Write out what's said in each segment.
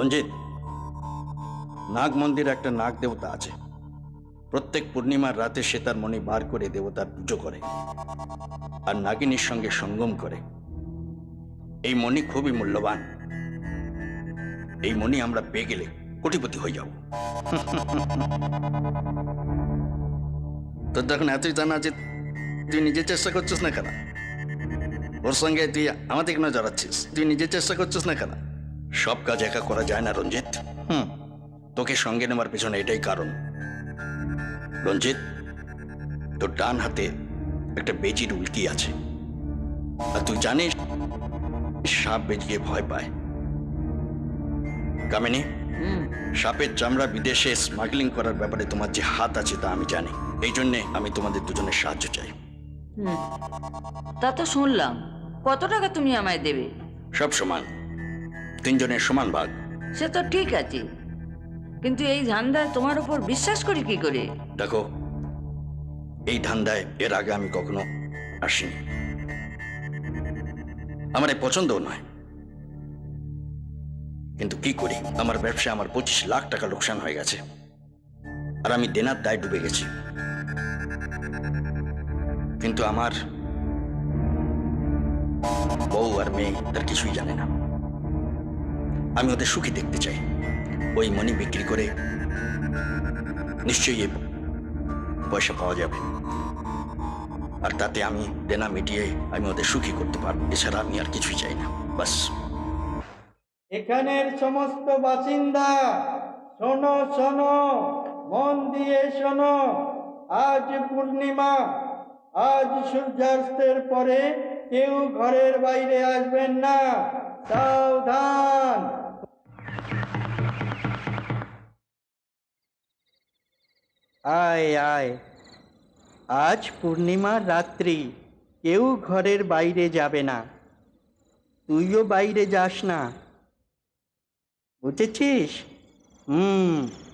রঞ্জিত নাগ মন্দিরে একটা নাগ দেবতা আছে। প্রত্যেক পূর্ণিমার রাতে সে তার মণি বার করে দেবতার পুজো করে আর নাগিনীর সঙ্গে সঙ্গম করে। এই মণি খুবই মূল্যবান। এই মণি আমরা পেয়ে গেলে কোটিপতি হয়ে যাব। তোর যখন এতই জানা আছে তুই নিজে চেষ্টা করছিস না কেন? ওর সঙ্গে তুই আমাদের কেন জড়াচ্ছিস? তুই নিজে চেষ্টা করছিস না কেন? সব কাজ একা করা যায় না রঞ্জিত। হুম তোকে সঙ্গে নেওয়ার পেছনে এটাই কারণ। রঞ্জিত তোর ডান হাতে একটা বেজির উল্কি আছে। আর তুই জানিস সাপ বেজিয়ে ভয় পায়। কামিনী হুম। সাপের চামড়া বিদেশে স্মাগলিং করার ব্যাপারে তোমার যে হাত আছে তা আমি জানি। এই জন্যে আমি তোমাদের দুজনের সাহায্য চাই। তা তো শুনলাম। কত টাকা তুমি আমায় দেবে? সব সমান। তিনজনের সমান ভাগ। সে তো ঠিক আছে। কিন্তু এই ধান্দায় তোমার উপর বিশ্বাস করি কি করে? দেখো এই ধান্দায় এর আগে আমি কখনো আসিনি। আমার পছন্দও নয়। কিন্তু কি করি? আমার ব্যবসা আমার পঁচিশ লাখ টাকা লোকসান হয়ে গেছে। আর আমি দেনার দায় ডুবে গেছি। কিন্তু আমার বউ আর মেয়ে তার কিছুই জানে না। আমি ওদের সুখী দেখতে চাই। ওই মনি বিক্রি করে নিশ্চয়ই পয়সা পাওয়া যাবে। আর তাতে আমি দেনা মিটিয়ে আমি ওদের সুখী করতে পারব। এছাড়া আমি আর কিছুই চাই না। বাস। এখানের সমস্ত বাসিন্দা, শোনো শোনো, মন দিয়ে শোনো। আজ পূর্ণিমা, আজ সূর্যাস্তের পরে কেউ ঘরের বাইরে আসবেন না। সাবধান। আয় আয়। আজ পূর্ণিমার রাত্রি। কেউ ঘরের বাইরে যাবে না। তুইও বাইরে যাস না। বুঝেছিস? হুম।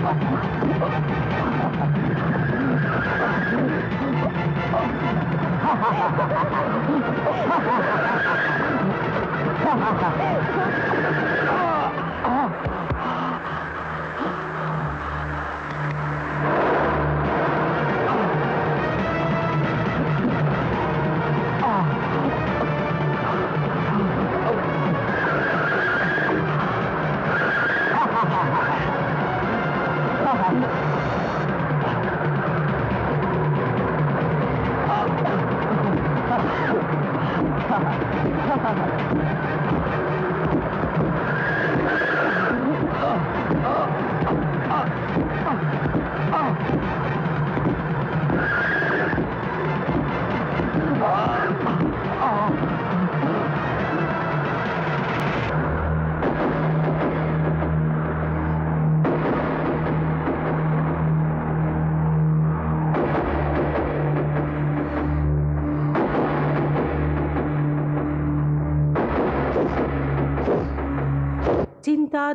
ハハハハ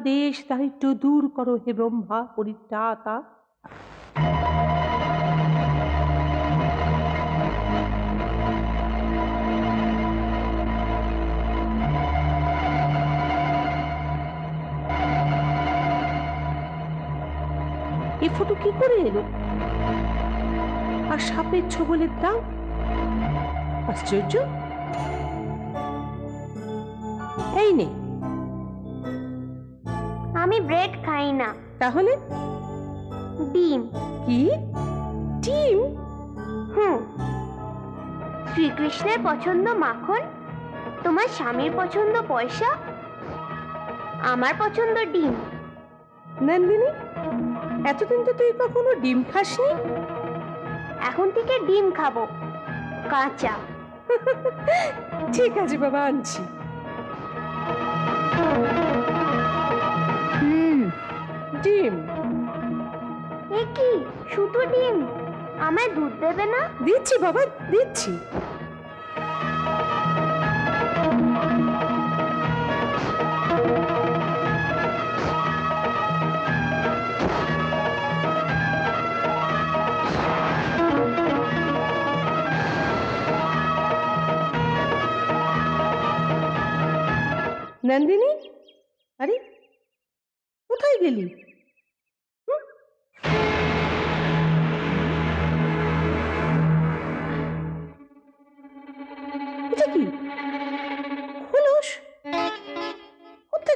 দেশ দারিদ্র দূর করো হে ব্রহ্মা পরিত্রাতা। এ ফটো কি করে এলো? আর সাপের ছবলের দাম? আশ্চর্য! খাই না। তাহলে? ডিম। কি? ডিম? হুম। শ্রীকৃষ্ণের পছন্দ মাখন তোমার স্বামীর পছন্দ পয়সা আমার পছন্দ ডিম। নন্দিনী এতদিন তো তুই কখনো ডিম খাসনি? এখন থেকে ডিম খাব কাঁচা। ঠিক আছে বাবা আনছি। ডিম আমায় দুধ দেবে না? দিচ্ছি বাবা দিচ্ছি। নন্দিনী? আরে কোথায় গেলি?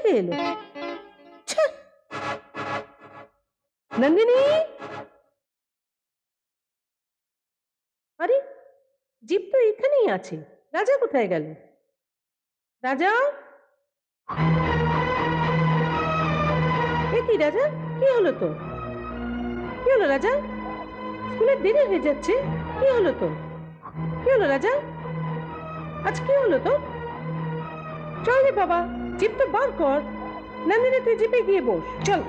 কোথেকে এলো! নন্দিনী! আরে, জিপ তো এখানেই আছে। রাজা কোথায় গেল? রাজা? কি রাজা? কি হলো তো কি হলো রাজা? স্কুলের দেরি হয়ে যাচ্ছে। কি হলো তো কি হলো রাজা? আজ কি হলো তো চল রে বাবা। জিপ তো বার কর নন্দিনী তুই জিপে গিয়ে বস চল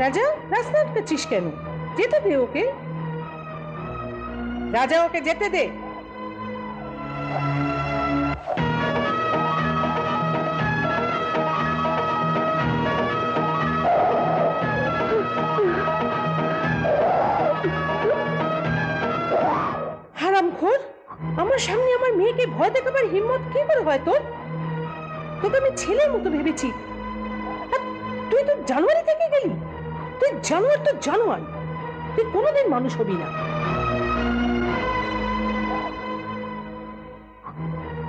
রাজা রাস্তা আটকাচ্ছিস কেন যেতে দে ওকে রাজা ওকে যেতে দে আমার সামনে আমার মেয়েকে ভয় দেখাবার হিম্মত কি করে হয় তোর? তোকে আমি ছেলের মতো ভেবেছি। তুই তো জানুয়ারি থেকে গেলি। তুই জানোয়ার তো জানোয়ার। তুই কোনোদিন মানুষ হবি না।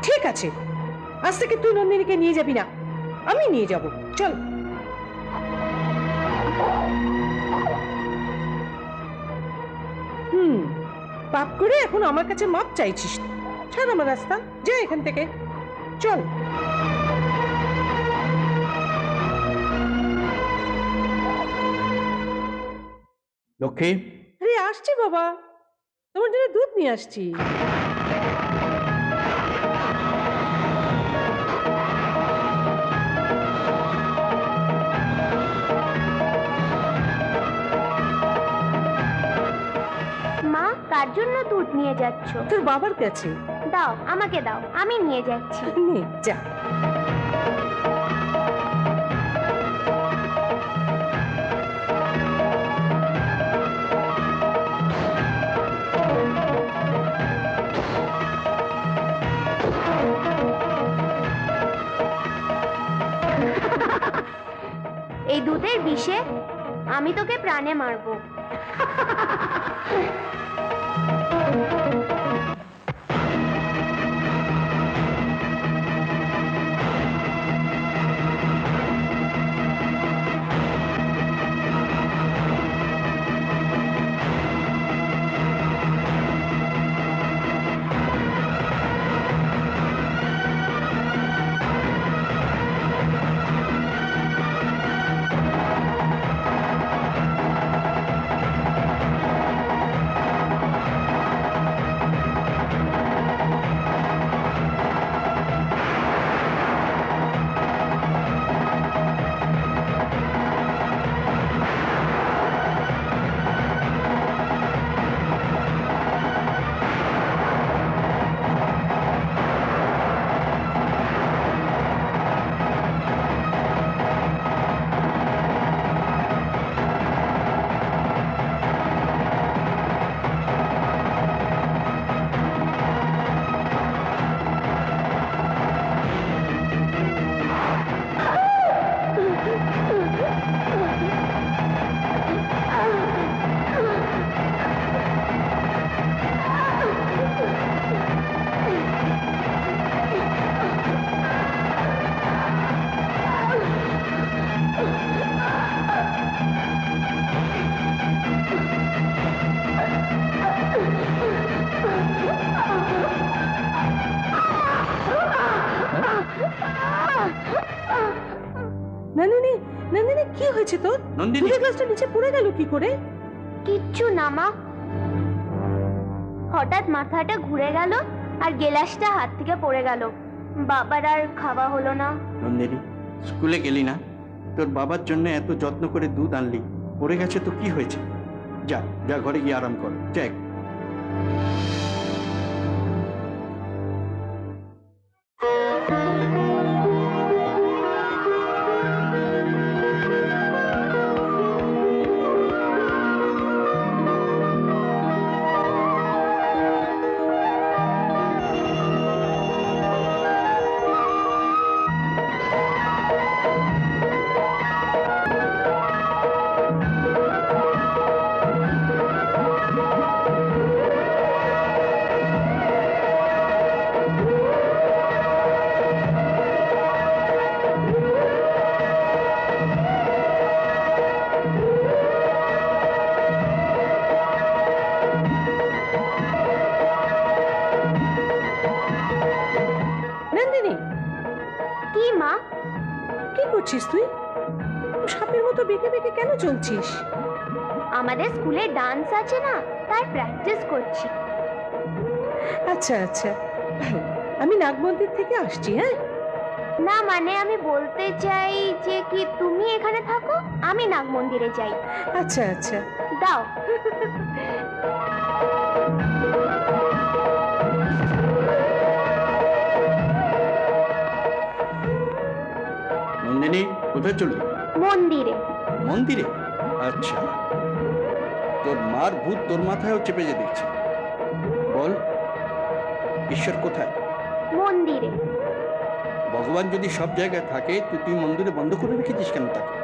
ঠিক আছে। আজ থেকে তুই নন্দিনীকে নিয়ে যাবি না। আমি নিয়ে যাব। চল। হুম। পাপ করে এখন আমার কাছে মাপ চাইছিস। ছাড় আমার রাস্তা যা এখান থেকে। চল। লক্ষ্মী? আরে আসছি বাবা। তোমার জন্য দুধ নিয়ে আসছি। নিয়ে যাচ্ছ। তোর বাবার কাছে? দাও আমাকে দাও আমি নিয়ে যাচ্ছি। নে যা। এই দুধের বিষে আমি তোকে প্রাণে মারবো। হয়েছে তোর? নন্দিনী। দুধের গ্লাসটা নিচে পড়ে গেল কি করে? কিচ্ছু না মা। হঠাৎ মাথাটা ঘুরে গেল আর গেলাসটা হাত থেকে পড়ে গেল। বাবার আর খাওয়া হলো না। নন্দিনী স্কুলে গেলি না? তোর বাবার জন্য এত যত্ন করে দুধ আনলি। পড়ে গেছে তো কি হয়েছে? যা যা ঘরে গিয়ে আরাম কর। যাক নন্দিনী কি মা? কি করছিস তুই? সাপের মতো বেঁকে বেঁকে কেন চলছিস? আমাদের স্কুলে ডান্স আছে না তাই প্র্যাকটিস করছি। আচ্ছা আচ্ছা। আমি নাগ মন্দির থেকে আসছি হ্যাঁ? না মানে আমি বলতে চাই যে কি তুমি এখানে থাকো আমি নাগ মন্দিরে যাই। আচ্ছা আচ্ছা। দাও। কোথায় চলবি মন্দিরে। মন্দিরে? আচ্ছা। তোর মার ভূত তোর মাথায়ও চেপে যে দেখছে বল ঈশ্বর কোথায়? মন্দিরে। ভগবান যদি সব জায়গায় থাকে তুই তুই মন্দিরে বন্ধ করে রেখেছিস কেন তাকে?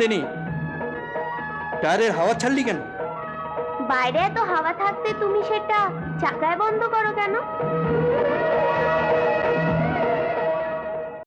নন্দিনী টায়ারের হাওয়া ছাড়লি কেন? বাইরে এত হাওয়া থাকতে তুমি সেটা চাকায় বন্ধ করো কেন?